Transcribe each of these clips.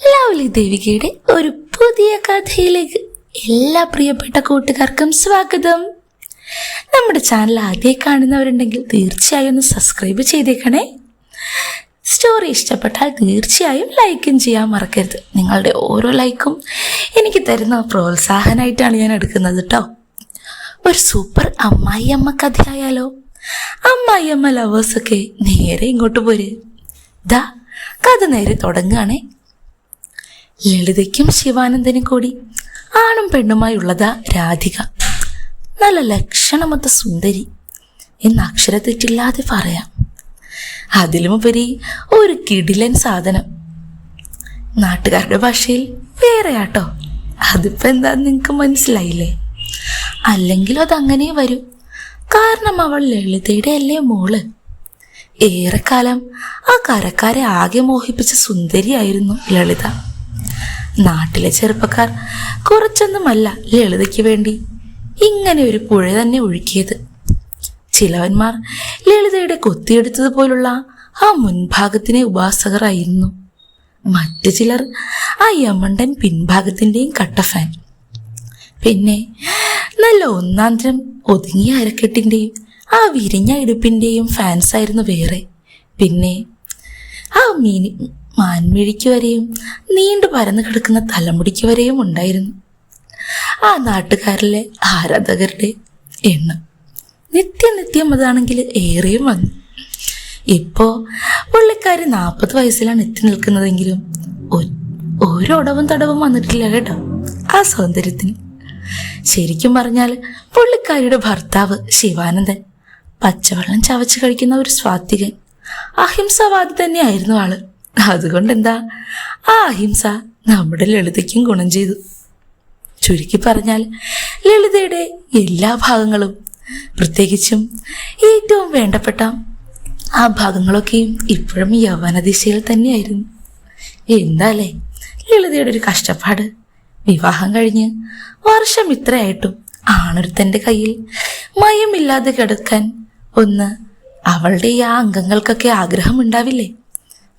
Lovely ദേവികയുടെ ഒരു പുതിയ കഥയിലേക്ക് എല്ലാ പ്രിയപ്പെട്ട കൂട്ടുകാർക്കും സ്വാഗതം. നമ്മുടെ ചാനൽ ആദ്യമായി കാണുന്നവരുണ്ടെങ്കിൽ തീർച്ചയായും ഒന്ന് സബ്സ്ക്രൈബ് ചെയ്തേക്കണേ. സ്റ്റോറി ഇഷ്ടപ്പെട്ടാൽ തീർച്ചയായും ലൈക്കും ചെയ്യാൻ മറക്കരുത്. നിങ്ങളുടെ ഓരോ ലൈക്കും എനിക്ക് തരുന്ന പ്രോത്സാഹനമായിട്ടാണ് ഞാൻ എടുക്കുന്നത് കേട്ടോ ഒരു സൂപ്പർ അമ്മായി അമ്മ കഥയായാലോ? അമ്മായി അമ്മ ലവേഴ്സൊക്കെ നേരെ ഇങ്ങോട്ട് പോര്. ദാ കഥ നേരെ തുടങ്ങുകയാണേ. ലളിതയ്ക്കും ശിവാനന്ദനും കൂടി. ആണും പെണ്ണുമായുള്ളതാ രാധിക. നല്ല ലക്ഷണമൊത്ത സുന്ദരി. എന്ന് അക്ഷരത്തെറ്റില്ലാതെ പറയാം. അതിലുമുപരി ഒരു കിടിലൻ സാധനം. നാട്ടുകാരുടെ ഭാഷയിൽ വേറെയാട്ടോ. അതിപ്പോ എന്താന്ന് നിങ്ങൾക്ക് മനസ്സിലായില്ലേ? അല്ലെങ്കിലും അതങ്ങനെ വരും. കാരണം അവൾ ലളിതയുടെ അല്ലേ മോൾ? ഏറെക്കാലം ആ കരക്കാരെ ആകെ മോഹിപ്പിച്ച സുന്ദരിയായിരുന്നു ലളിത. നാട്ടിലെ ചെറുപ്പക്കാർ കുറച്ചൊന്നുമല്ല ലളിതയ്ക്ക് വേണ്ടി ഇങ്ങനെ ഒരു പുഴ തന്നെ ഒഴുക്കിയത്. ചിലവന്മാർ ലളിതയുടെ കൊത്തിയെടുത്തതുപോലുള്ള ആ മുൻഭാഗത്തിനെ ഉപാസകരായിരുന്നു. മറ്റു ചിലർ ആ യമണ്ടൻ പിൻഭാഗത്തിന്റെയും കട്ട ഫാൻ പിന്നെ നല്ല ഒന്നാം തരം ഒതുങ്ങിയ അരക്കെട്ടിന്റെയും ആ വിരിഞ്ഞ ഇടുപ്പിന്റെയും ഫാൻസായിരുന്നു വേറെ. പിന്നെ ആ മീനി മാൻമിഴിക്ക് വരെയും നീണ്ടു പരന്നു കിടക്കുന്ന തലമുടിക്ക് വരെയും ഉണ്ടായിരുന്നു. ആ നാട്ടുകാരിലെ ആരാധകരുടെ എണ്ണം നിത്യനിത്യം നിത്യം അതാണെങ്കിൽ ഏറെയും വന്നു. ഇപ്പോ പുള്ളിക്കാരി നാൽപ്പത് വയസ്സിലാണ് എത്തി നിൽക്കുന്നതെങ്കിലും ഒ- ഒരു ഒടവും തടവും വന്നിട്ടില്ല കേട്ടോ ആ സൗന്ദര്യത്തിന്. ശരിക്കും പറഞ്ഞാൽ പുള്ളിക്കാരിയുടെ ഭർത്താവ് ശിവാനന്ദൻ പച്ചവെള്ളം ചവച്ച് കഴിക്കുന്ന ഒരു സ്വാത്തികൻ അഹിംസവാദി തന്നെയായിരുന്നു ആൾ. അതുകൊണ്ട് എന്താ ആ അഹിംസ നമ്മുടെ ലളിതയ്ക്കും ഗുണം ചെയ്തു. ചുരുക്കി പറഞ്ഞാൽ ലളിതയുടെ എല്ലാ ഭാഗങ്ങളും പ്രത്യേകിച്ചും ഏറ്റവും വേണ്ടപ്പെട്ട ആ ഭാഗങ്ങളൊക്കെയും ഇപ്പോഴും യവന ദിശയിൽ തന്നെയായിരുന്നു. എന്താലേ ലളിതയുടെ ഒരു കഷ്ടപ്പാട്. വിവാഹം കഴിഞ്ഞ് വർഷം ഇത്രയായിട്ടും ആണൊരുത്തന്റെ കയ്യിൽ മയമില്ലാതെ കിടക്കാൻ ഒന്ന് അവളുടെ ആ അംഗങ്ങൾക്കൊക്കെ ആഗ്രഹം ഉണ്ടാവില്ലേ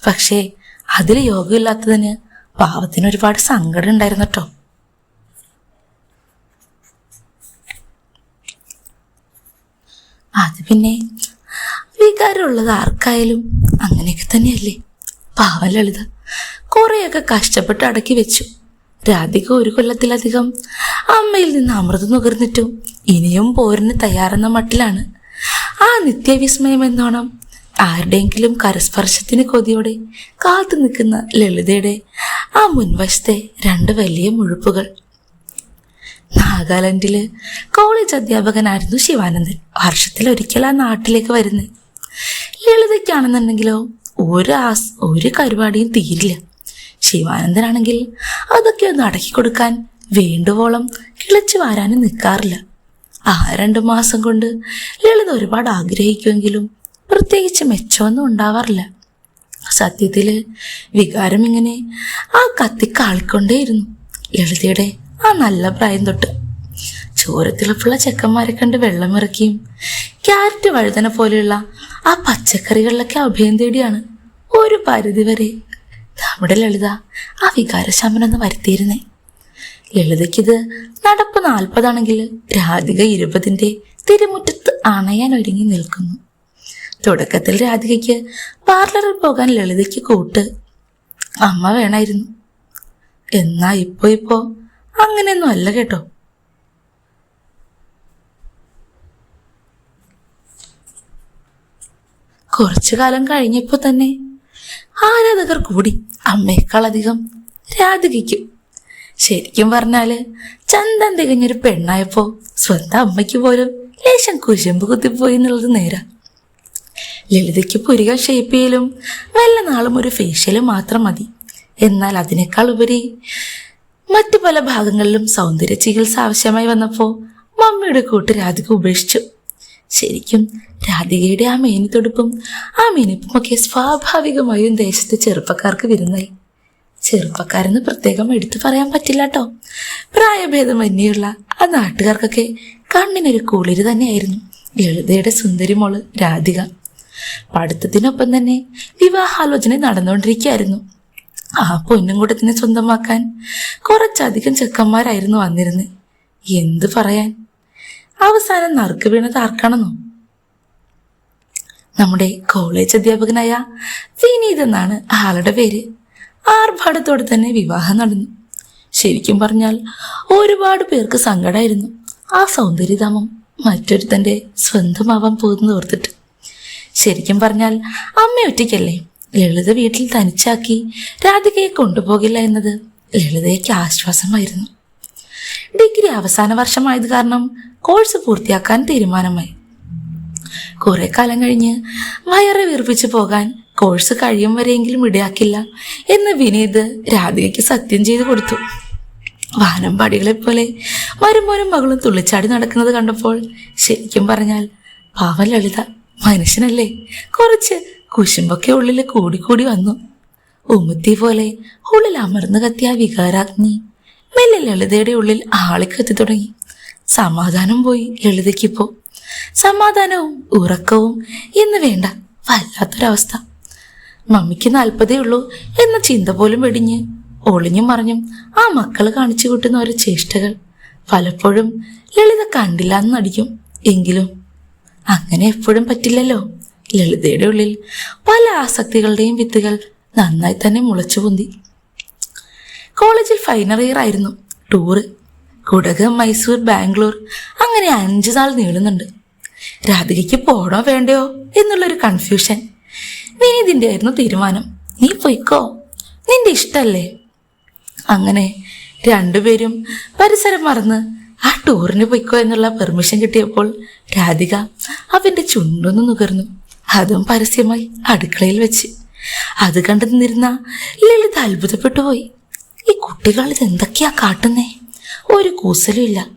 പക്ഷേ അതിൽ യോഗമില്ലാത്തതിന് പാവത്തിന് ഒരുപാട് സങ്കടം ഉണ്ടായിരുന്നു കേട്ടോ. അത് പിന്നെ വികാരമുള്ളത് ആർക്കായാലും അങ്ങനെയൊക്കെ തന്നെയല്ലേ? പാവം ലളിത. കുറേയൊക്കെ കഷ്ടപ്പെട്ട് അടക്കി വെച്ചു. രാധിക ഒരു കൊല്ലത്തിലധികം അമ്മയിൽ നിന്ന് അമൃത് നുകർന്നിട്ടും ഇനിയും പോരിന് തയ്യാറെന്ന മട്ടിലാണ്. ആ നിത്യവിസ്മയം എന്നോണം ആരുടെയെങ്കിലും കരസ്പർശത്തിന് കൊതിയോടെ കാത്തു നിൽക്കുന്ന ലളിതയുടെ ആ മുൻവശത്തെ രണ്ട് വലിയ മുഴുപ്പുകൾ. നാഗാലാൻഡിൽ കോളേജ് അധ്യാപകനായിരുന്നു ശിവാനന്ദൻ. വർഷത്തിൽ ഒരിക്കൽ ആ നാട്ടിലേക്ക് വരുന്നത്. ലളിതയ്ക്കാണെന്നുണ്ടെങ്കിലോ ഒരു ആസ് ഒരു കരുപാടിയും തീരില്ല. ശിവാനന്ദനാണെങ്കിൽ അതൊക്കെ ഒന്ന് അടക്കി കൊടുക്കാൻ വേണ്ടുവോളം കിളച്ചു വാരാനും നിൽക്കാറില്ല. ആ രണ്ട് മാസം കൊണ്ട് ലളിത ഒരുപാട് ആഗ്രഹിക്കുമെങ്കിലും പ്രത്യേകിച്ച് മെച്ചമൊന്നും ഉണ്ടാവാറില്ല. സത്യത്തിൽ വികാരം ഇങ്ങനെ ആ കത്തിക്കാളിക്കൊണ്ടേയിരുന്നു ലളിതയുടെ ആ നല്ല പ്രായം തൊട്ട്. ചോരത്തിളപ്പുള്ള ചെക്കന്മാരെ കണ്ട് വെള്ളമിറക്കിയും ക്യാരറ്റ് വഴുതന പോലെയുള്ള ആ പച്ചക്കറികളിലൊക്കെ അഭയം തേടിയാണ് ഒരു പരിധിവരെ നമ്മുടെ ലളിത ആ വികാരശമനം ഒന്ന് വരുത്തിയിരുന്നേ. ലളിതയ്ക്കിത് നടപ്പ് നാൽപ്പതാണെങ്കിൽ രാധിക ഇരുപതിന്റെ തിരുമുറ്റത്ത് അണയാൻ ഒരുങ്ങി നിൽക്കുന്നു. തുടക്കത്തിൽ രാധികയ്ക്ക് പാർലറിൽ പോകാൻ ലളിതയ്ക്ക് കൂട്ട് അമ്മ വേണമായിരുന്നു എന്നാ ഇപ്പോ ഇപ്പോ? അങ്ങനെയൊന്നും അല്ല കേട്ടോ. കുറച്ചു കാലം കഴിഞ്ഞപ്പോ തന്നെ ആരാധകർ കൂടി അമ്മയെക്കാളധികം രാധികയ്ക്കും. ശരിക്കും പറഞ്ഞാൽ ചന്തം തികഞ്ഞൊരു പെണ്ണായപ്പോ സ്വന്തം അമ്മയ്ക്ക് പോലും ലേശം കുശമ്പ് കുത്തിപ്പോയി എന്നുള്ളത് നേരാ. ലളിതയ്ക്ക് പുരികൾ ഷേപ്പ് ചെയ്യലും വല്ല നാളും ഒരു ഫേഷ്യലും മാത്രം മതി. എന്നാൽ അതിനേക്കാൾ ഉപരി മറ്റു പല ഭാഗങ്ങളിലും സൗന്ദര്യ ചികിത്സ ആവശ്യമായി വന്നപ്പോൾ മമ്മിയുടെ കൂട്ട് രാധിക ഉപേക്ഷിച്ചു. ശരിക്കും രാധികയുടെ ആ മേനിത്തൊടുപ്പും ആ മേനിപ്പുമൊക്കെ സ്വാഭാവികമായും ദേശത്തെ ചെറുപ്പക്കാർക്ക് വിരുന്നായി. ചെറുപ്പക്കാരെന്ന് പ്രത്യേകം എടുത്തു പറയാൻ പറ്റില്ല കേട്ടോ പ്രായഭേദമന്യുള്ള ആ നാട്ടുകാർക്കൊക്കെ കണ്ണിനൊരു കുളിര് തന്നെയായിരുന്നു. ലളിതയുടെ സുന്ദരി മോൾ രാധിക. പഠിത്തത്തിനൊപ്പം തന്നെ വിവാഹാലോചന നടന്നുകൊണ്ടിരിക്കുകയായിരുന്നു. ആ പൊന്നുംകൂട്ടത്തിനെ സ്വന്തമാക്കാൻ കുറച്ചധികം ചെക്കന്മാരായിരുന്നു വന്നിരുന്നത്. എന്തു പറയാൻ? അവസാനം നറുക്ക് വീണത് ആർക്കാണെന്നോ? നമ്മുടെ കോളേജ് അധ്യാപകനായ വിനീത് എന്നാണ് ആളുടെ പേര്. ആർഭാടത്തോടെ തന്നെ വിവാഹം നടന്നു. ശരിക്കും പറഞ്ഞാൽ ഒരുപാട് പേർക്ക് സങ്കടമായിരുന്നു ആ സൗന്ദര്യധാമം മറ്റൊരുത്തന്റെ സ്വന്തമാവാൻ പോകുന്നത് ഓർത്തിട്ട്. ശരിക്കും പറഞ്ഞാൽ അമ്മ ഒറ്റയ്ക്കല്ലേ? ലളിത വീട്ടിൽ തനിച്ചാക്കി രാധികയെ കൊണ്ടുപോകില്ല എന്നത് ലളിതയ്ക്ക് ആശ്വാസമായിരുന്നു. ഡിഗ്രി അവസാന വർഷമായത് കാരണം കോഴ്സ് പൂർത്തിയാക്കാൻ തീരുമാനമായി. കുറെ കാലം കഴിഞ്ഞ് വയറ് വീർപ്പിച്ചു പോകാൻ കോഴ്സ് കഴിയും വരെയെങ്കിലും ഇടയാക്കില്ല എന്ന് വിനീത് രാധികയ്ക്ക് സത്യം ചെയ്തു കൊടുത്തു. വാനമ്പാടികളെ പോലെ മരുമോനും മകളും തുള്ളിച്ചാടി നടക്കുന്നത് കണ്ടപ്പോൾ ശരിക്കും പറഞ്ഞാൽ പാവം ലളിത. മനുഷ്യനല്ലേ? കുറച്ച് കുശുമ്പൊക്കെ ഉള്ളിൽ കൂടിക്കൂടി വന്നു. ഉമ്മത്തി പോലെ ഉള്ളിൽ അമർന്നു കത്തിയ വികാരാഗ്നി മെല്ലെ ലളിതയുടെ ഉള്ളിൽ ആളിക്കത്തി തുടങ്ങി. സമാധാനം പോയി ലളിതയ്ക്കിപ്പോ. സമാധാനവും ഉറക്കവും എന്ന് വേണ്ട. വല്ലാത്തൊരവസ്ഥ. മമ്മിക്ക് നാൽപ്പതേ ഉള്ളൂ എന്ന ചിന്ത പോലും വെടിഞ്ഞ് ഒളിഞ്ഞും മറിഞ്ഞും ആ മക്കൾ കാണിച്ചു കൂട്ടുന്ന ഓരോ ചേഷ്ടകൾ പലപ്പോഴും ലളിത കണ്ടില്ല എന്നടിക്കും എങ്കിലും അങ്ങനെ എപ്പോഴും പറ്റില്ലല്ലോ. ലളിതയുടെ ഉള്ളിൽ പല ആസക്തികളുടെയും വിത്തുകൾ നന്നായി തന്നെ മുളച്ചു പൊന്തി. കോളേജിൽ ഫൈനൽ ഇയർ ആയിരുന്നു. ടൂറ് കുടക് മൈസൂർ ബാംഗ്ലൂർ അങ്ങനെ അഞ്ചു നാൾ നീളുന്നുണ്ട്. രാധികയ്ക്ക് പോണോ വേണ്ടയോ എന്നുള്ളൊരു കൺഫ്യൂഷൻ വിനീതിന്റെ ആയിരുന്നു തീരുമാനം. നീ പൊയ്ക്കോ? നിന്റെ ഇഷ്ടല്ലേ? അങ്ങനെ രണ്ടുപേരും പരിസരം മറന്ന് ആ ടൂറിന് പൊയ്ക്കോ എന്നുള്ള പെർമിഷൻ കിട്ടിയപ്പോൾ രാധിക അവന്റെ ചുണ്ടൊന്ന് നുകർന്നു. അതും പരസ്യമായി അടുക്കളയിൽ വെച്ച്. അത് കണ്ടു നിന്നിരുന്ന ലളിത അത്ഭുതപ്പെട്ടു പോയി. ഈ കുട്ടികൾ ഇത് എന്തൊക്കെയാ കാട്ടുന്നേ? ഒരു കൂസലും ഇല്ല.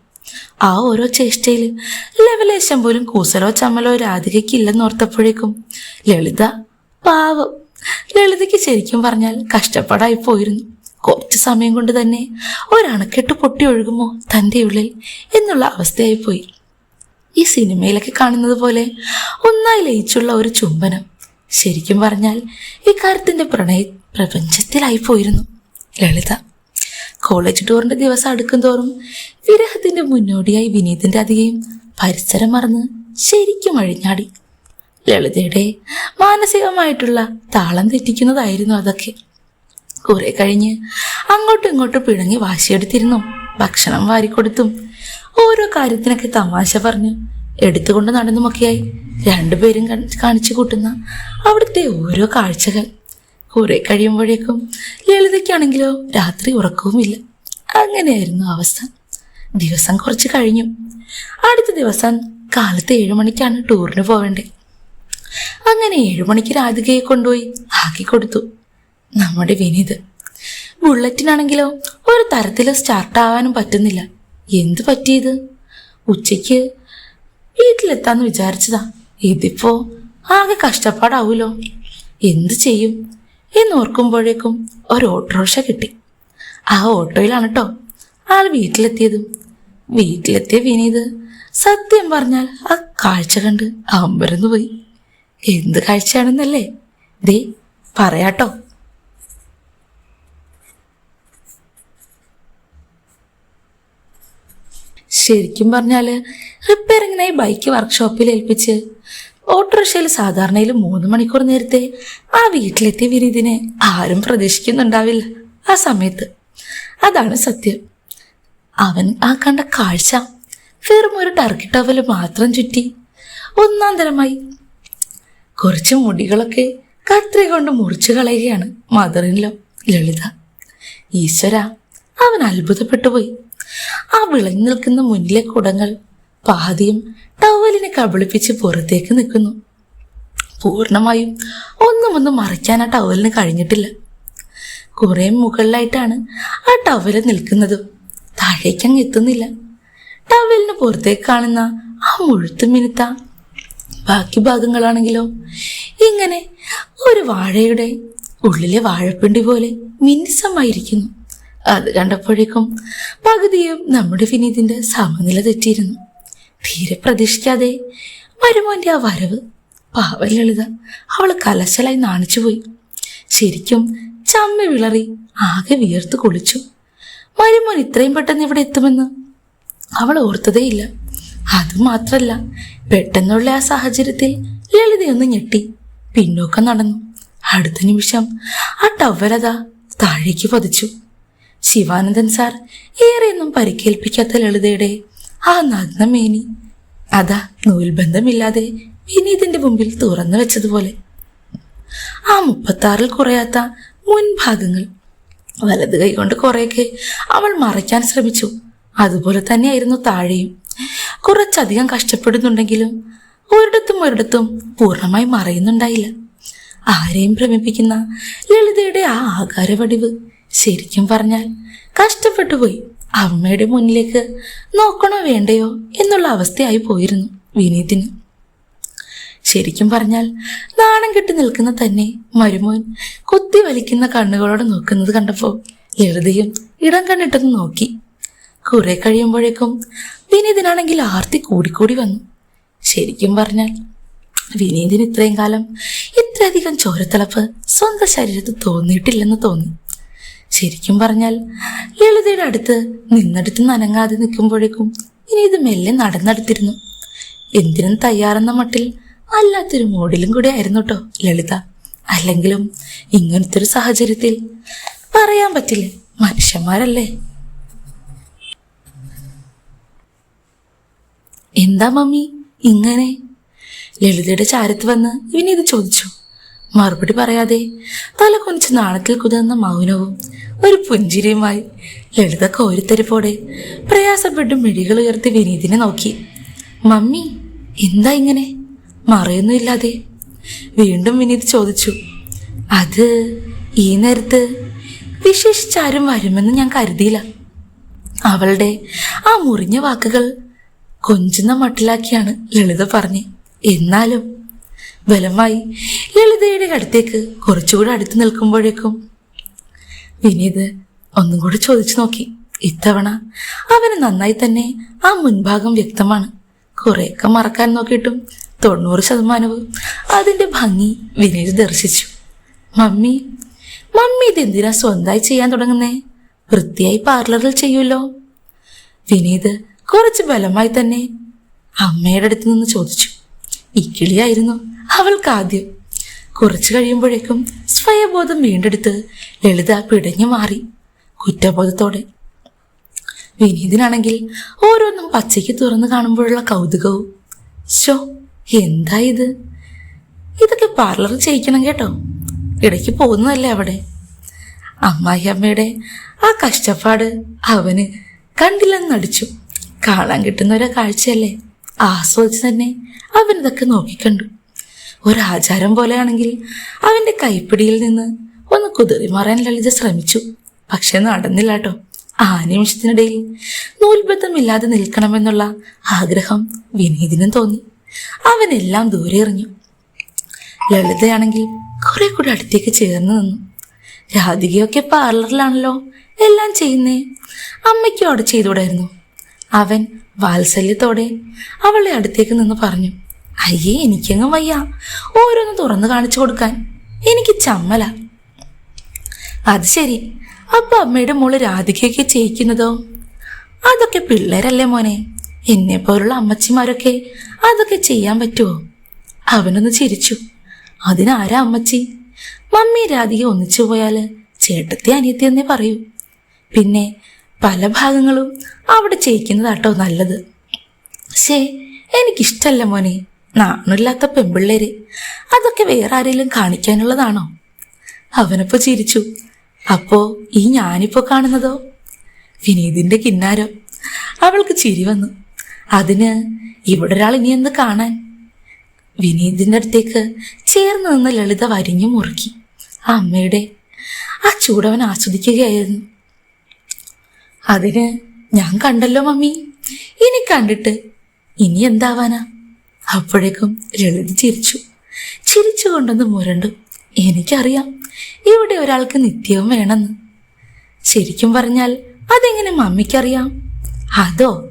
ആ ഓരോ ചേഷ്ടയിൽ ലവലേശം പോലും കൂസലോ ചമ്മലോ രാധികയ്ക്ക് ഇല്ലെന്ന് ഓർത്തപ്പോഴേക്കും ലളിത പാവം. ലളിതയ്ക്ക് ശരിക്കും പറഞ്ഞാൽ കഷ്ടപ്പാടായി പോയിരുന്നു. കുറച്ച് സമയം കൊണ്ട് തന്നെ ഒരണക്കെട്ട് പൊട്ടി ഒഴുകുമോ തന്റെ ഉള്ളിൽ എന്നുള്ള അവസ്ഥയായി പോയി. ഈ സിനിമയിലൊക്കെ കാണുന്നത് പോലെ ഒന്നായി ലയിച്ചുള്ള ഒരു ചുംബനം. ശരിക്കും പറഞ്ഞാൽ ഇക്കാര്യത്തിന്റെ പ്രണയ പ്രപഞ്ചത്തിലായി പോയിരുന്നു. ലളിത കോളേജ് ടൂറിന്റെ ദിവസം അടുക്കും തോറും വിരഹത്തിന്റെ മുന്നോടിയായി വിനീതിന്റെ അധികയും പരിസരം മറന്ന് ശരിക്കും അഴിഞ്ഞാടി. ലളിതയുടെ മാനസികമായിട്ടുള്ള താളം തെറ്റിക്കുന്നതായിരുന്നു അതൊക്കെ. കുറെ കഴിഞ്ഞ് അങ്ങോട്ടും ഇങ്ങോട്ടും പിണങ്ങി വാശിയെടുത്തിരുന്നു. ഭക്ഷണം വാരിക്കൊടുത്തും ഓരോ കാര്യത്തിനൊക്കെ തമാശ പറഞ്ഞ് എടുത്തുകൊണ്ട് നടന്നുമൊക്കെയായി. രണ്ടുപേരും കാണിച്ചു കൂട്ടുന്ന അവിടുത്തെ ഓരോ കാഴ്ചകൾ. കുറെ കഴിയുമ്പോഴേക്കും ലളിതയ്ക്കാണെങ്കിലോ രാത്രി ഉറക്കവുമില്ല. അങ്ങനെയായിരുന്നു അവസ്ഥ. ദിവസം കുറച്ച് കഴിഞ്ഞു. അടുത്ത ദിവസം കാലത്ത് ഏഴുമണിക്കാണ് ടൂറിന് പോവേണ്ടത് അങ്ങനെ ഏഴുമണിക്ക് രാധികയെ കൊണ്ടുപോയി ആക്കി കൊടുത്തു. നമ്മുടെ വിനീത്. ബുള്ളറ്റിനാണെങ്കിലോ ഒരു തരത്തിലോ സ്റ്റാർട്ട് ആവാനും പറ്റുന്നില്ല. എന്ത് പറ്റിയത്? ഉച്ചയ്ക്ക് വീട്ടിലെത്താന്ന് വിചാരിച്ചതാ. ഇതിപ്പോ ആകെ കഷ്ടപ്പാടാവൂലോ? എന്ത് ചെയ്യും? എന്ന് ഓർക്കുമ്പോഴേക്കും ഒരു ഓട്ടോറിക്ഷ കിട്ടി. ആ ഓട്ടോയിലാണ് കേട്ടോ ആൾ വീട്ടിലെത്തിയതും. വീട്ടിലെത്തിയ വിനീത് സത്യം പറഞ്ഞാൽ ആ കാഴ്ച കണ്ട് അമ്പരന്ന് പോയി എന്ത് കാഴ്ചയാണെന്നല്ലേ? ദേ പറയാട്ടോ. ശരിക്കും പറഞ്ഞാൽ റിപ്പയറിങ്ങിനായി ബൈക്ക് വർക്ക്ഷോപ്പിൽ ഏൽപ്പിച്ച് ഓട്ടോറിക്ഷയിൽ സാധാരണയിൽ മൂന്ന് മണിക്കൂർ നേരത്തെ ആ വീട്ടിലെത്തിയ വിനീതിനെ ആരും പ്രതീക്ഷിക്കുന്നുണ്ടാവില്ല ആ സമയത്ത്. അതാണ് സത്യം. അവൻ ആ കണ്ട കാഴ്ച വെറും ഒരു ടർക്കി ടവൽ മാത്രം ചുറ്റി ഒന്നാം തരമായി കുറച്ച് മുടികളൊക്കെ കത്രി കൊണ്ട് മുറിച്ചു കളയുകയാണ് മദറിനിലോ ലളിത. ഈശ്വര അവൻ അത്ഭുതപ്പെട്ടു പോയി. ആ വിളഞ്ഞു നിൽക്കുന്ന മുന്നിലെ കുടങ്ങൾ പാതിയും ടവലിനെ കബളിപ്പിച്ച് പുറത്തേക്ക് നിൽക്കുന്നു. പൂർണമായും ഒന്നും ഒന്നും മറിക്കാൻ ആ ടവലിന് കഴിഞ്ഞിട്ടില്ല. കുറെ മുകളിലായിട്ടാണ് ആ ടവൽ നിൽക്കുന്നത്. താഴേക്കങ്ങ് എത്തുന്നില്ല. ടവലിന് പുറത്തേക്ക് കാണുന്ന ആ മുഴുത്ത് മിനുത്ത ബാക്കി ഭാഗങ്ങളാണെങ്കിലോ ഇങ്ങനെ ഒരു വാഴയുടെ ഉള്ളിലെ വാഴപ്പിണ്ടി പോലെ മിനിസമായിരിക്കുന്നു. അത് കണ്ടപ്പോഴേക്കും പകുതിയും നമ്മുടെ വിനീതിന്റെ സമനില തെറ്റിയിരുന്നു. തീരെ പ്രതീക്ഷിക്കാതെ മരുമോന്റെ ആ വരവ് പാവ ലളിത അവൾ കലശലായി നാണിച്ചുപോയി ശരിക്കും ചമ്മി വിളറി ആകെ വിയർത്ത് കുളിച്ചു. മരുമോൻ ഇത്രയും പെട്ടെന്ന് ഇവിടെ എത്തുമെന്ന് അവൾ ഓർത്തതേയില്ല. അതുമാത്രല്ല പെട്ടെന്നുള്ള ആ സാഹചര്യത്തിൽ ലളിതയൊന്ന് ഞെട്ടി. പിന്നോക്കം നടന്നു. അടുത്ത നിമിഷം ആ ടവലത താഴേക്ക് പതിച്ചു. ശിവാനന്ദൻ സാർ ഏറെയൊന്നും പരിക്കേൽപ്പിക്കാത്ത ലളിതയുടെ ആ നഗ്നമേനി അതാ നൂൽബന്ധമില്ലാതെ വിനീതിന്റെ മുമ്പിൽ തുറന്നു വെച്ചതുപോലെ. ആ മുപ്പത്താറിൽ കുറയാത്ത മുൻഭാഗങ്ങൾ വലത് കൈകൊണ്ട് കുറേയൊക്കെ അവൾ മറയ്ക്കാൻ ശ്രമിച്ചു. അതുപോലെ തന്നെയായിരുന്നു താഴെയും. കുറച്ചധികം കഷ്ടപ്പെടുന്നുണ്ടെങ്കിലും ഒരിടത്തും ഒരിടത്തും പൂർണമായി മറയുന്നുണ്ടായില്ല. ആരെയും ഭ്രമിപ്പിക്കുന്ന ലളിതയുടെ ആ ആകാരവടിവ് ശരിക്കും പറഞ്ഞാൽ കഷ്ടപ്പെട്ടു പോയി അമ്മയുടെ മുന്നിലേക്ക് നോക്കണോ വേണ്ടയോ എന്നുള്ള അവസ്ഥയായി പോയിരുന്നു വിനീതിന്. ശരിക്കും പറഞ്ഞാൽ നാണം കെട്ടി നിൽക്കുന്ന തന്നെ മരുമോൻ കുത്തി വലിക്കുന്ന കണ്ണുകളോട് നോക്കുന്നത് കണ്ടപ്പോൾ ലളിതയും ഇടം കണ്ടിട്ടൊന്ന് നോക്കി. കുറെ കഴിയുമ്പോഴേക്കും വിനീതിനാണെങ്കിൽ ആർത്തി കൂടിക്കൂടി വന്നു. ശരിക്കും പറഞ്ഞാൽ വിനീതിന് ഇത്രയും കാലം ഇത്രയധികം ചോരത്തിളപ്പ് സ്വന്തം ശരീരത്ത് തോന്നിയിട്ടില്ലെന്ന് തോന്നി. ശരിക്കും പറഞ്ഞാൽ ലളിതയുടെ അടുത്ത് നിന്നടുത്ത് നനങ്ങാതെ നിൽക്കുമ്പോഴേക്കും ഇനി ഇത് മെല്ലെ നടന്നെടുത്തിരുന്നു. എന്തിനും തയ്യാറെന്ന മട്ടിൽ അല്ലാത്തൊരു മൂഡിലും കൂടെ ആയിരുന്നു കേട്ടോ ലളിത. അല്ലെങ്കിലും ഇങ്ങനത്തെ ഒരു സാഹചര്യത്തിൽ പറയാൻ പറ്റില്ല മനുഷ്യന്മാരല്ലേ? എന്താ മമ്മി ഇങ്ങനെ? ലളിതയുടെ ചാരത്ത് വന്ന് ഇവനിത് ചോദിച്ചു. മറുപടി പറയാതെ തല കുനിച്ച് നാണത്തിൽ കുതിർന്ന മൗനവും ഒരു പുഞ്ചിരിയുമായി ലളിത കോരിത്തരിപ്പോടെ പ്രയാസപ്പെട്ട് മിഴികൾ ഉയർത്തി വിനീതിനെ നോക്കി. മമ്മി എന്താ ഇങ്ങനെ? മറയൊന്നുമില്ലാതെ. വീണ്ടും വിനീത് ചോദിച്ചു. അത് ഈ നേരത്ത് വിശേഷിച്ചാരും വരുമെന്ന് ഞാൻ കരുതിയില്ല. അവളുടെ ആ മുറിഞ്ഞ വാക്കുകൾ കൊഞ്ചുന്ന മട്ടിലാക്കിയാണ് ലളിത പറഞ്ഞ്. എന്നാലും ബലമായി ലളിതയുടെ അടുത്തേക്ക് കുറച്ചുകൂടെ അടുത്ത് നിൽക്കുമ്പോഴേക്കും വിനീത് ഒന്നും കൂടി ചോദിച്ചു നോക്കി. ഇത്തവണ അവന് നന്നായി തന്നെ ആ മുൻഭാഗം വ്യക്തമാണ്. കുറെയൊക്കെ മറക്കാൻ നോക്കിയിട്ടും തൊണ്ണൂറ് ശതമാനവും അതിന്റെ ഭംഗി വിനീത് ദർശിച്ചു. മമ്മി മമ്മി ഇതെന്തിനാ സ്വന്തമായി ചെയ്യാൻ തുടങ്ങുന്നേ? വൃത്തിയായി പാർലറിൽ ചെയ്യൂലോ വിനീത് കുറച്ച് ബലമായി തന്നെ അമ്മയുടെ അടുത്ത് നിന്ന് ചോദിച്ചു. ഇക്കിളിയായിരുന്നു. അവൾക്ക് ആദ്യം കുറച്ചു കഴിയുമ്പോഴേക്കും സ്വയബോധം വീണ്ടെടുത്ത് ലളിത പിടഞ്ഞു മാറി കുറ്റബോധത്തോടെ. വിനീതിനാണെങ്കിൽ ഓരോന്നും പച്ചയ്ക്ക് തുറന്നു കാണുമ്പോഴുള്ള കൗതുകവും. ഷോ എന്താ ഇത് ഇതൊക്കെ പാർലർ ചെയ്യിക്കണം കേട്ടോ. ഇടയ്ക്ക് പോകുന്നതല്ലേ അവിടെ. അമ്മായി അമ്മയുടെ ആ കഷ്ടപ്പാട് അവന് കണ്ടില്ലെന്ന് നടിച്ചു. കാണാൻ കിട്ടുന്ന ഒരു കാഴ്ചയല്ലേ. ആസ്വദിച്ച് തന്നെ അവനിതൊക്കെ നോക്കിക്കണ്ടു. ഒരാചാരം പോലെയാണെങ്കിൽ അവന്റെ കൈപ്പിടിയിൽ നിന്ന് ഒന്ന് കുതിറി മാറാൻ ലളിത ശ്രമിച്ചു. പക്ഷെ നടന്നില്ല കേട്ടോ ആ നിമിഷത്തിനിടയിൽ നൂൽബദ്ധമില്ലാതെ നിൽക്കണമെന്നുള്ള ആഗ്രഹം വിനീതിനും തോന്നി. അവനെല്ലാം ദൂരെ എറിഞ്ഞു. ലളിതയാണെങ്കിൽ കുറെ കൂടി അടുത്തേക്ക് ചേർന്ന് നിന്നു. രാധികയൊക്കെ പാർലറിലാണല്ലോ എല്ലാം ചെയ്യുന്നേ. അമ്മയ്ക്കും അവിടെ ചെയ്തുകൂടായിരുന്നു. അവൻ വാത്സല്യത്തോടെ അവളെ അടുത്തേക്ക് നിന്ന് പറഞ്ഞു. അയ്യേ എനിക്കങ്ങ് വയ്യ. ഓരോന്ന് തുറന്നു കാണിച്ചു കൊടുക്കാൻ. എനിക്ക് ചമ്മല. അത് ശരി. അപ്പൊ അമ്മയുടെ മോൾ രാധികയൊക്കെ ചെയ്യിക്കുന്നതോ? അതൊക്കെ പിള്ളേരല്ലേ മോനെ. എന്നെ പോലുള്ള അമ്മച്ചിമാരൊക്കെ അതൊക്കെ ചെയ്യാൻ പറ്റുമോ അവനൊന്ന് ചിരിച്ചു. അതിനാരാ അമ്മച്ചി? മമ്മി രാധിക ഒന്നിച്ചു പോയാൽ ചേട്ടത്തി അനിയത്തി എന്നേ പറയൂ. പിന്നെ പല ഭാഗങ്ങളും അവിടെ ചെയ്യിക്കുന്നതാട്ടോ നല്ലത്. ശേ എനിക്കിഷ്ടല്ല മോനെ. നാണില്ലാത്ത പെമ്പിള്ളേര് അതൊക്കെ വേറെ ആരെങ്കിലും കാണിക്കാനുള്ളതാണോ? അവനപ്പോ ചിരിച്ചു. അപ്പോ ഈ ഞാനിപ്പോ കാണുന്നതോ? വിനീതിന്റെ കിന്നാരോ? അവൾക്ക് ചിരി വന്നു. അതിന് ഇവിടെ ഒരാൾ ഇനി എന്ത് കാണാൻ? വിനീതിന്റെ അടുത്തേക്ക് ചേർന്ന് നിന്ന് ലളിത വരിഞ്ഞു മുറുക്കി. ആ അമ്മയുടെ ആ ചൂടവൻ ആസ്വദിക്കുകയായിരുന്നു. അതിന് ഞാൻ കണ്ടല്ലോ മമ്മി. ഇനി കണ്ടിട്ട് ഇനി എന്താവാനാ? അപ്പോഴേക്കും ലളിത ചിരിച്ചു. ചിരിച്ചു കൊണ്ടെന്ന് മുരണ്ടു. എനിക്കറിയാം ഇവിടെ ഒരാൾക്ക് നിത്യവും വേണമെന്ന്. ശരിക്കും പറഞ്ഞാൽ അതെങ്ങനെ മമ്മിക്കറിയാം? അതോ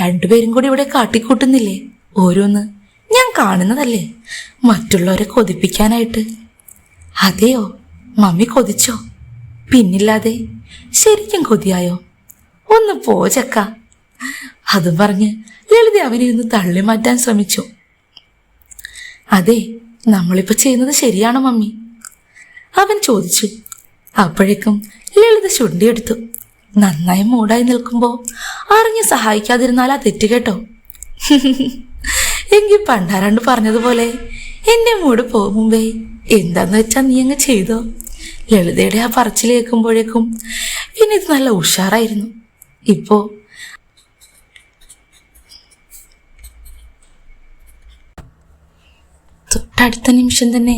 രണ്ടുപേരും കൂടി ഇവിടെ കാട്ടിക്കൂട്ടുന്നില്ലേ? ഓരോന്ന് ഞാൻ കാണുന്നതല്ലേ? മറ്റുള്ളവരെ കൊതിപ്പിക്കാനായിട്ട്. അതെയോ? മമ്മി കൊതിച്ചോ? പിന്നില്ലാതെ ശരിക്കും കൊതിയായോ? ഒന്ന് പോ ചക്ക. അതും പറഞ്ഞ് ലളിത അവനെ ഒന്ന് തള്ളി മാറ്റാൻ ശ്രമിച്ചു. അതെ നമ്മളിപ്പോൾ ചെയ്യുന്നത് ശരിയാണോ മമ്മി? അവൻ ചോദിച്ചു. അപ്പോഴേക്കും ലളിത ചുണ്ടിയെടുത്തു. നന്നായി മൂടായി നിൽക്കുമ്പോ അറിഞ്ഞ് സഹായിക്കാതിരുന്നാൽ ആ തെറ്റ് കേട്ടോ? എങ്കിൽ പണ്ടാരാണ്ട് പറഞ്ഞതുപോലെ എന്റെ മൂട് പോകും മുമ്പേ എന്താന്ന് വെച്ചാ നീ അങ്ങ് ചെയ്തോ? ലളിതയുടെ ആ പറച്ചിൽ കേൾക്കുമ്പോഴേക്കും പിന്നെ ഇത് നല്ല ഉഷാറായിരുന്നു. ഇപ്പോ തൊട്ടടുത്ത നിമിഷം തന്നെ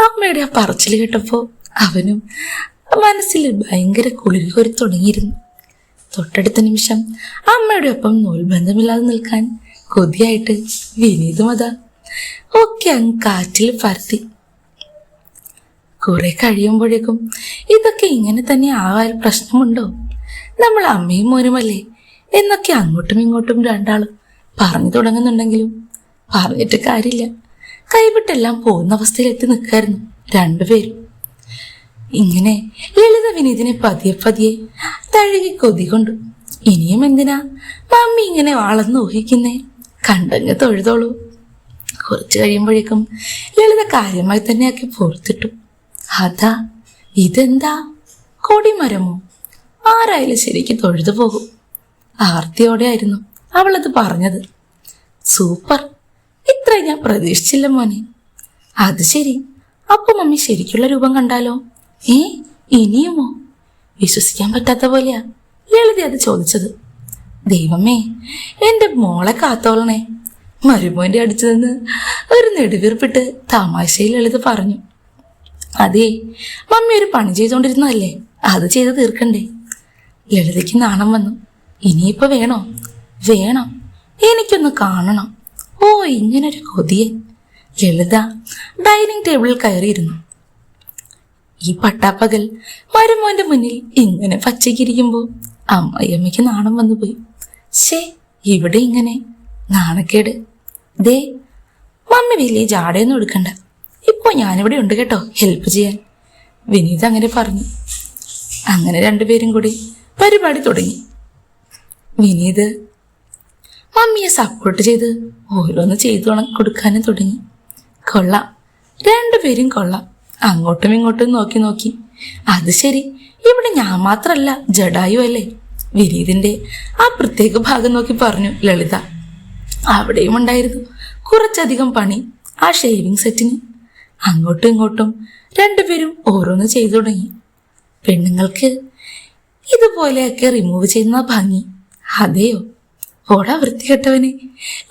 അമ്മയുടെ ആ പറച്ചിൽ കേട്ടപ്പോ അവനും മനസ്സിൽ ഭയങ്കര കുളിരി കോരി തുടങ്ങിയിരുന്നു. തൊട്ടടുത്ത നിമിഷം അമ്മയുടെ ഒപ്പം നൂൽബന്ധമില്ലാതെ നിൽക്കാൻ കൊതിയായിട്ട് വിനീതും അതാ ഒക്കെ അങ്ങ് കാറ്റിൽ പരത്തി. കുറെ കഴിയുമ്പോഴേക്കും ഇതൊക്കെ ഇങ്ങനെ തന്നെ ആവാൻ പ്രശ്നമുണ്ടോ? നമ്മൾ അമ്മയും മോനുമല്ലേ എന്നൊക്കെ അങ്ങോട്ടും ഇങ്ങോട്ടും രണ്ടാളും പറഞ്ഞു തുടങ്ങുന്നുണ്ടെങ്കിലും പറഞ്ഞിട്ട് കാര്യമില്ല. കൈവിട്ടെല്ലാം പോകുന്ന അവസ്ഥയിലെത്തി നിൽക്കായിരുന്നു രണ്ടുപേരും. ഇങ്ങനെ ലളിത വിനീതിനെ പതിയെ പതിയെ തഴുകി കൊതി കൊണ്ടു ഇനിയും എന്തിനാ മമ്മി ഇങ്ങനെ വളർന്നു ഊഹിക്കുന്നേ? കണ്ടങ്ങ് തൊഴുതോളൂ. കുറച്ച് കഴിയുമ്പോഴേക്കും ലളിത കാര്യമായി തന്നെ ആക്കി പുറത്തിട്ടു അതാ ഇതെന്താ? കൊടിമരമോ? ആരായാലും ശരിക്ക് തൊഴുതു പോകും. ആർത്തിയോടെ ആയിരുന്നു അവളത് പറഞ്ഞത്. സൂപ്പർ. ഇത്ര ഞാൻ പ്രതീക്ഷിച്ചില്ല മോനെ. അത് ശരി. അപ്പൊ മമ്മി ശരിക്കുള്ള രൂപം കണ്ടാലോ? ഏ ഇനിയുമോ? വിശ്വസിക്കാൻ പറ്റാത്ത പോലെയാ ലളിത അത് ചോദിച്ചത്. ദൈവമേ എന്റെ മോളെ കാത്തോളണേ. മരുമോന്റെ അടുത്ത് നിന്ന് ഒരു നെടുവീർപ്പിട്ട് തമാശയിൽ ലളിത പറഞ്ഞു. അതേ മമ്മി ഒരു പണി ചെയ്തുകൊണ്ടിരുന്നതല്ലേ അത് ചെയ്ത് തീർക്കണ്ടേ? ലളിതയ്ക്ക് നാണം വന്നു. ഇനിയിപ്പോ വേണോ? വേണം. എനിക്കൊന്ന് കാണണം. ഓ ഇങ്ങനൊരു കൊതിയൻ ലളിത ഡൈനിങ് ടേബിളിൽ കയറിയിരുന്നു. ഈ പട്ടാപ്പകൽ മരുമോന്റെ മുന്നിൽ ഇങ്ങനെ പച്ചയ്ക്കിരിക്കുമ്പോൾ അമ്മയമ്മയ്ക്ക് നാണം വന്നു പോയി ശേ ഇവിടെ ഇങ്ങനെ? നാണക്കേട്. ദേ മമ്മി വലിയ ജാടയൊന്നും എടുക്കണ്ട. ഇപ്പൊ ഞാനിവിടെ ഉണ്ട് കേട്ടോ ഹെൽപ്പ് ചെയ്യാൻ. വിനീത് അങ്ങനെ പറഞ്ഞു. അങ്ങനെ രണ്ടുപേരും കൂടി പരിപാടി തുടങ്ങി. വിനീത് മമ്മിയെ സപ്പോർട്ട് ചെയ്ത് ഓരോന്ന് ചെയ്തു കൊടുക്കാനും തുടങ്ങി. കൊള്ളാം. രണ്ടുപേരും കൊള്ളാം. അങ്ങോട്ടും ഇങ്ങോട്ടും നോക്കി നോക്കി. അത് ശരി. ഇവിടെ ഞാൻ മാത്രമല്ല ജഡായു അല്ലേ? വിരീതിന്റെ ആ പ്രത്യേക ഭാഗം നോക്കി പറഞ്ഞു ലളിത. അവിടെയും ഉണ്ടായിരുന്നു കുറച്ചധികം പണി ആ ഷേവിംഗ് സെറ്റിന് അങ്ങോട്ടും ഇങ്ങോട്ടും രണ്ടുപേരും ഓരോന്ന് ചെയ്തു തുടങ്ങി. പെണ്ണുങ്ങൾക്ക് ഇതുപോലെയൊക്കെ റിമൂവ് ചെയ്യുന്ന ഭംഗി. അതെയോ? ഓടാ വൃത്തികെട്ടവനെ.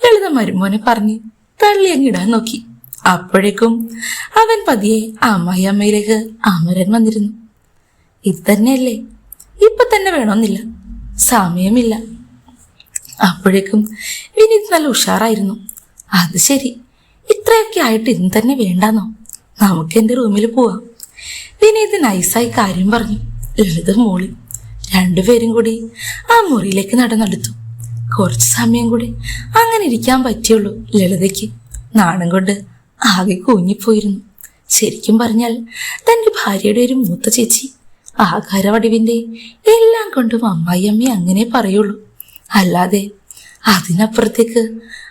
ലളിത മരുമോനെ പറഞ്ഞ് തള്ളി അങ്ങിടാൻ നോക്കി. അപ്പോഴേക്കും അവൻ പതിയെ അമ്മായി അമ്മയിലേക്ക് അമരൻ വന്നിരുന്നു. ഇത് തന്നെയല്ലേ? ഇപ്പൊ തന്നെ വേണമെന്നില്ല. സമയമില്ല. അപ്പോഴേക്കും വിനീത് നല്ല ഉഷാറായിരുന്നു. അത് ശരി. ഇത്രയൊക്കെ ആയിട്ട് ഇന്ന് തന്നെ വേണ്ടാന്നോ? നമുക്ക് എന്റെ റൂമിൽ പോവാം. വിനീത് നൈസായി കാര്യം പറഞ്ഞു. ലളിത മോളി. രണ്ടുപേരും കൂടി ആ മുറിയിലേക്ക് നടന്നെടുത്തു. കുറച്ച് സമയം കൂടി അങ്ങനെ ഇരിക്കാൻ പറ്റിയുള്ളൂ ലളിതയ്ക്ക്. നാണം കൊണ്ട് ആകെ കൂഞ്ഞിപ്പോയിരുന്നു. ശരിക്കും പറഞ്ഞാൽ തന്റെ ഭാര്യയുടെ ഒരു മൂത്ത ചേച്ചി ആകാരവടിവിന്റെ എല്ലാം കൊണ്ടും അമ്മായിയമ്മ അങ്ങനെ പറയുള്ളൂ. അല്ലാതെ അതിനപ്പുറത്തേക്ക്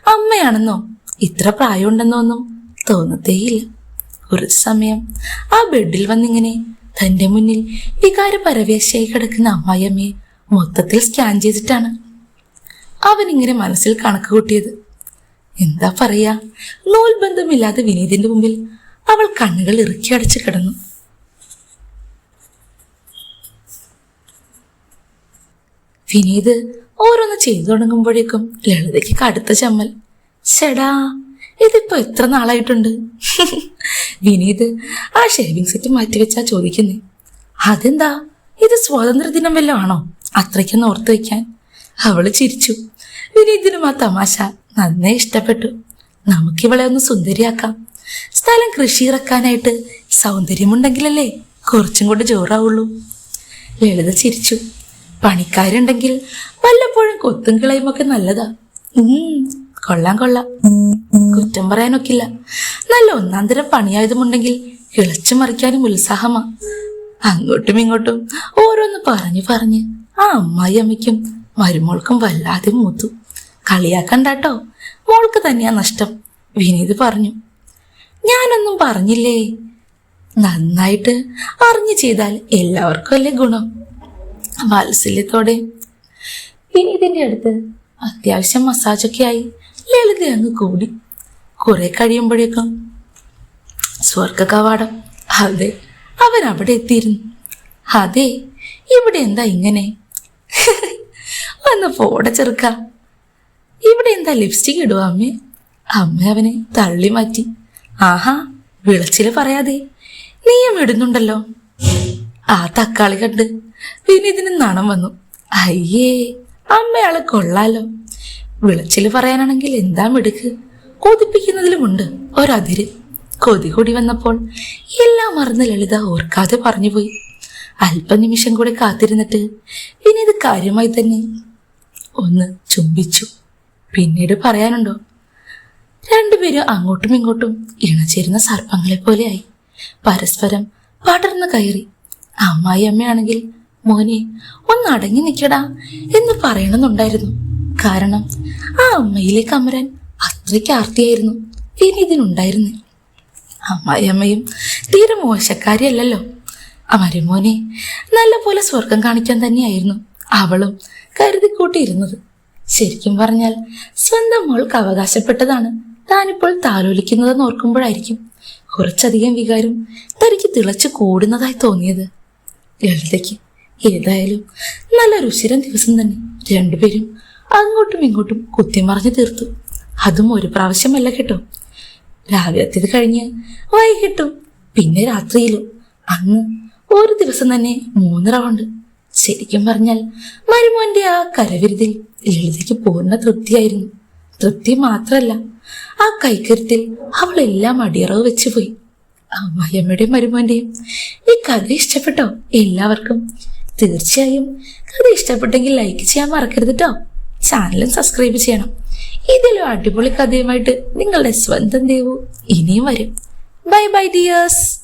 അമ്മയാണെന്നോ ഇത്ര പ്രായമുണ്ടെന്നോ ഒന്നും തോന്നത്തേയില്ല. കുറച്ച് സമയം ആ ബെഡിൽ വന്നിങ്ങനെ തന്റെ മുന്നിൽ വികാര പരവേശയായി കിടക്കുന്ന അമ്മായിയമ്മയെ മൊത്തത്തിൽ സ്കാൻ ചെയ്തിട്ടാണ് അവൻ ഇങ്ങനെ മനസ്സിൽ കണക്ക് കൂട്ടിയത്. എന്താ പറയാ? നൂൽബന്ധമില്ലാതെ വിനീതിന്റെ മുമ്പിൽ അവൾ കണ്ണുകൾ ഇറുക്കി അടച്ചു കിടന്നു. വിനീത് ഓരോന്ന് ചെയ്തു തുടങ്ങുമ്പോഴേക്കും ലളിതയ്ക്ക് കടുത്ത ചമ്മൽ. ശടാ ഇതിപ്പോ എത്ര നാളായിട്ടുണ്ട്? വിനീത് ആ ഷേവിംഗ് സെറ്റ് മാറ്റിവെച്ചാ ചോദിക്കുന്നേ. അതെന്താ? ഇത് സ്വാതന്ത്ര്യ ദിനം വല്ലതും ആണോ? അത്രയ്ക്കൊന്ന് ഓർത്തു വെക്കാൻ. അവൾ ചിരിച്ചു. വിനീതിനും ആ തമാശ നന്നേ ഇഷ്ടപ്പെട്ടു. നമുക്കിവളെ ഒന്ന് സുന്ദരിയാക്കാം. സ്ഥലം കൃഷി ഇറക്കാനായിട്ട് സൗന്ദര്യമുണ്ടെങ്കിലല്ലേ കുറച്ചും കൂടെ ജോറാവുള്ളൂ. ലളിത ചിരിച്ചു. പണിക്കാരുണ്ടെങ്കിൽ വല്ലപ്പോഴും കൊത്തും കിളയും ഒക്കെ നല്ലതാ. കൊള്ളാം കൊള്ളാം. കുറ്റം പറയാനൊക്കില്ല. നല്ല ഒന്നാം തരം പണിയായതുമുണ്ടെങ്കിൽ കിളച്ചു മറിക്കാനും ഉത്സാഹമാ. അങ്ങോട്ടും ഇങ്ങോട്ടും ഓരോന്ന് പറഞ്ഞു പറഞ്ഞ് ആ അമ്മായി അമ്മയ്ക്കും മരുമോൾക്കും വല്ലാതെ മൂത്തു. കളിയാക്കണ്ടാട്ടോ. മോൾക്ക് തന്നെയാ നഷ്ടം. വിനീത് പറഞ്ഞു. ഞാനൊന്നും പറഞ്ഞില്ലേ? നന്നായിട്ട് അറിഞ്ഞു ചെയ്താൽ എല്ലാവർക്കും അല്ലേ ഗുണം? വാത്സല്യത്തോടെ. വിനീതിന്റെ അടുത്ത് അത്യാവശ്യം മസാജൊക്കെ ആയി. ലളിത അങ്ങ് കൂടി. കുറെ കഴിയുമ്പോഴേക്കും സ്വർഗ കവാടം അതെ അവൻ അവിടെ എത്തിയിരുന്നു. അതെ ഇവിടെ എന്താ ഇങ്ങനെ? വന്ന് പോടെ ചെറുക്ക. ഇവിടെ എന്താ ലിപ്സ്റ്റിക് ഇടുക അമ്മേ? അമ്മ അവനെ തള്ളി മാറ്റി. ആഹാ വിളച്ചിൽ പറയാതെ. നീയും ഇടുന്നുണ്ടല്ലോ. ആ തക്കാളി കണ്ട് വിനീതിന് നാണം വന്നു. അയ്യേ അമ്മയാൾ കൊള്ളാലോ. വിളച്ചിൽ പറയാനാണെങ്കിൽ എന്താ മിടുക്ക്? കൊതിപ്പിക്കുന്നതിലുമുണ്ട് ഒരതിര്. കൊതി കൂടി വന്നപ്പോൾ എല്ലാം മറന്ന് ലളിത ഓർക്കാതെ പറഞ്ഞുപോയി. അല്പനിമിഷം കൂടെ കാത്തിരുന്നിട്ട് വിനീത് കാര്യമായി തന്നെ ഒന്ന് ചുംബിച്ചു. പിന്നീട് പറയാനുണ്ടോ? രണ്ടുപേരും അങ്ങോട്ടും ഇങ്ങോട്ടും ഇണചേരുന്ന സർപ്പങ്ങളെ പോലെയായി. പരസ്പരം പടർന്നു കയറി. അമ്മായി അമ്മയാണെങ്കിൽ മോനെ ഒന്ന് അടങ്ങി നിൽക്കടാ എന്ന് പറയണമെന്നുണ്ടായിരുന്നു. കാരണം ആ അമ്മയിലേക്ക് അമരാൻ അത്രയ്ക്ക് ആർത്തിയായിരുന്നു ഇനി വിനീതിനുണ്ടായിരുന്നു അമ്മായി അമ്മയും തീരെ മോശക്കാരിയല്ലല്ലോ. മരുമോനെ നല്ല പോലെ സ്വർഗം കാണിക്കാൻ തന്നെയായിരുന്നു അവളും കരുതിക്കൂട്ടിയിരുന്നത്. ശരിക്കും പറഞ്ഞാൽ സ്വന്തം മോൾക്ക് അവകാശപ്പെട്ടതാണ്. താനിപ്പോൾ താലോലിക്കുന്നതെന്ന് ഓർക്കുമ്പോഴായിരിക്കും കുറച്ചധികം വികാരം തനിക്ക് തിളച്ചു കൂടുന്നതായി തോന്നിയത്. ലളിതയ്ക്ക് ഏതായാലും നല്ല രുചിരം ദിവസം തന്നെ രണ്ടുപേരും അങ്ങോട്ടും ഇങ്ങോട്ടും കുത്തിമറിഞ്ഞു തീർത്തു. അതും ഒരു പ്രാവശ്യമല്ല കേട്ടോ. രാവിലത്തേത് കഴിഞ്ഞ് വൈകിട്ടും പിന്നെ രാത്രിയിലും അന്ന് ഒരു ദിവസം തന്നെ മൂന്ന് റൗണ്ട് ശരിക്കും പറഞ്ഞാൽ മരുമോന്റെ ആ കരവിരുതിൽ ലളിതയ്ക്ക് പൂർണ തൃപ്തിയായിരുന്നു. തൃപ്തി മാത്രല്ല ആ കൈക്കരുത്തിൽ അവൾ എല്ലാം അടിയറവ് വെച്ചു പോയി അമ്മയമ്മയുടെയും മരുമോന്റെയും ഈ കഥ ഇഷ്ടപ്പെട്ടോ എല്ലാവർക്കും? തീർച്ചയായും കഥ ഇഷ്ടപ്പെട്ടെങ്കിൽ ലൈക്ക് ചെയ്യാൻ മറക്കരുത് കേട്ടോ ചാനലും സബ്സ്ക്രൈബ് ചെയ്യണം. ഇതിലും അടിപൊളി കഥയുമായിട്ട് നിങ്ങളുടെ സ്വന്തം ദേവു ഇനിയും വരും. Bye bye dears